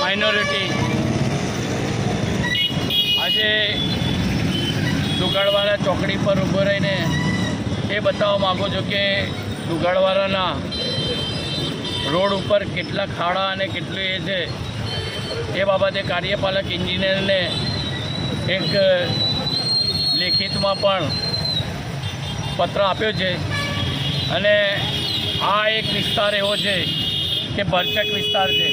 Minority આજે દુગાડવાળા ચોકડી પર ઊભો રહીને એ બતાવવા માગું છું કે દુગાડવાળાના રોડ ઉપર કેટલા ખાડા અને કેટલું એ છે, એ બાબતે કાર્યપાલક ઇન્જિનિયરને એક લેખિતમાં પણ પત્ર આપ્યો છે. અને આ એક વિસ્તાર એવો છે કે ભરચક વિસ્તાર છે.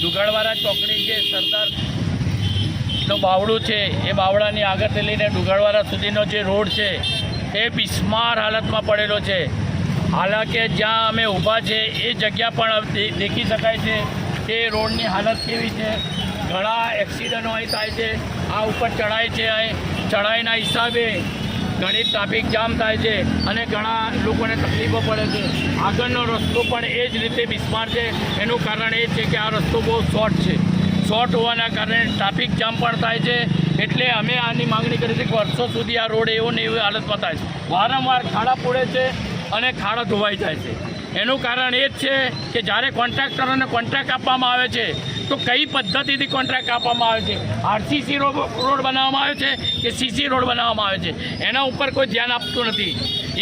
દુગાડવાળા ચોકડી જે સરદારનું બાવડું છે, એ બાવડાની આગળથી લઈને ડુગાડવાળા સુધીનો જે રોડ છે, એ બિસ્માર હાલતમાં પડેલો છે. હાલાકે જ્યાં અમે ઊભા છે, એ જગ્યા પણ દેખી શકાય છે કે રોડની હાલત કેવી છે. ઘણા એક્સિડન્ટો અહીં થાય છે. આ ઉપર ચઢાઈ છે અહીં. ચઢાઈના હિસાબે ઘણી ટ્રાફિક જામ થાય છે અને ઘણા લોકોને તકલીફો પડે છે. આગળનો રસ્તો પણ એ જ રીતે બિસ્માર છે. એનું કારણ એ છે કે આ રસ્તો બહુ શોર્ટ છે. શોર્ટ હોવાના કારણે ટ્રાફિક જામ પણ થાય છે. એટલે અમે આની માંગણી કરી છે કે વર્ષો સુધી આ રોડ એવો ને એવી હાલતમાં થાય છે. વારંવાર ખાડા પૂડે છે અને ખાડા ધોવાઈ જાય છે. એનું કારણ એ જ છે કે જ્યારે કોન્ટ્રાક્ટરોને કોન્ટ્રાક્ટ આપવામાં આવે છે, તો કઈ પદ્ધતિથી કોન્ટ્રાક્ટ આપવામાં આવે છે? આરસીસી રોડ બનાવવામાં આવે છે કે સીસી રોડ બનાવવામાં આવે છે? એના ઉપર કોઈ ધ્યાન આપતું નથી.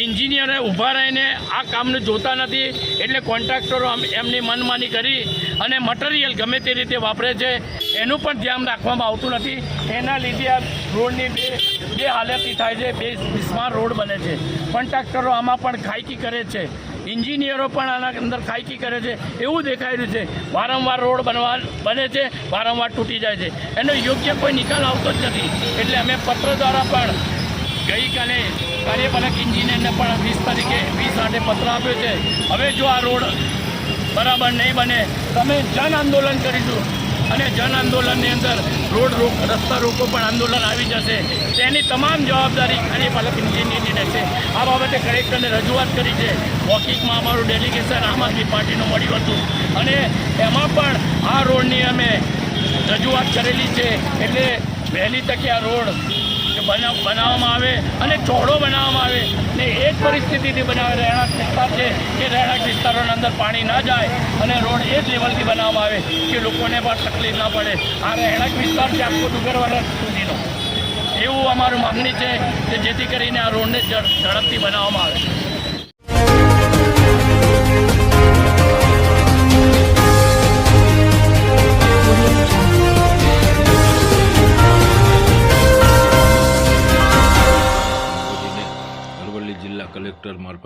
ઇન્જિનિયરે ઊભા રહીને આ કામને જોતા નથી, એટલે કોન્ટ્રાક્ટરો એમની મનમાની કરી અને મટીરિયલ ગમે તે રીતે વાપરે છે, એનું પણ ધ્યાન રાખવામાં આવતું નથી. એના લીધે આ રોડની બે બે હાલતી થાય છે, બે બિસ્માર રોડ બને છે. કોન્ટ્રાક્ટરો આમાં પણ ખાયકી કરે છે. ઇન્જિનિયરો પણ આના અંદર ખાયકી કરે છે, એવું દેખાઈ રહ્યું છે. વારંવાર રોડ બનવા, બને છે, વારંવાર તૂટી જાય છે. એનો યોગ્ય કોઈ નિકાલ આવતો જ નથી. એટલે અમે પત્ર દ્વારા પણ ગઈકાલે કાર્યપાલક ઇન્જિનિયરને પણ વીસ તારીખે વીસ આઠે પત્ર આપ્યો છે. હવે જો આ રોડ બરાબર નહીં બને તમે જન આંદોલન કરીશું. અને જન આંદોલનની અંદર રોડ રોક, રસ્તા રોકો પણ આંદોલન આવી જશે. તેની તમામ જવાબદારી કાર્યપાલક ઇન્જિનિયરની રહેશે. આ બાબતે કલેક્ટરને રજૂઆત કરી છે. વોકિંગમાં અમારું ડેલિગેશન આમ આદમી પાર્ટીનું મળ્યું હતું. અને એમાં પણ આ રોડની અમે રજૂઆત કરેલી છે. એટલે વહેલી તકે આ રોડ બનાવ બનાવવામાં આવે અને ચોડો બનાવવામાં આવે. ને એ જ પરિસ્થિતિથી બનાવે રહેણાંક વિસ્તાર છે કે રહેણાંક વિસ્તારોના અંદર પાણી ના જાય અને રોડ એ જ લેવલથી બનાવવામાં આવે કે લોકોને પણ તકલીફ ના પડે. આ રહેણાંક વિસ્તાર છે આખો ડુંગરવાળા સુધીનો. એવું અમારું માગણી છે કે જેથી કરીને આ રોડને ઝડ- ઝડપથી બનાવવામાં આવે. જિલ્લા કલેક્ટર મારફત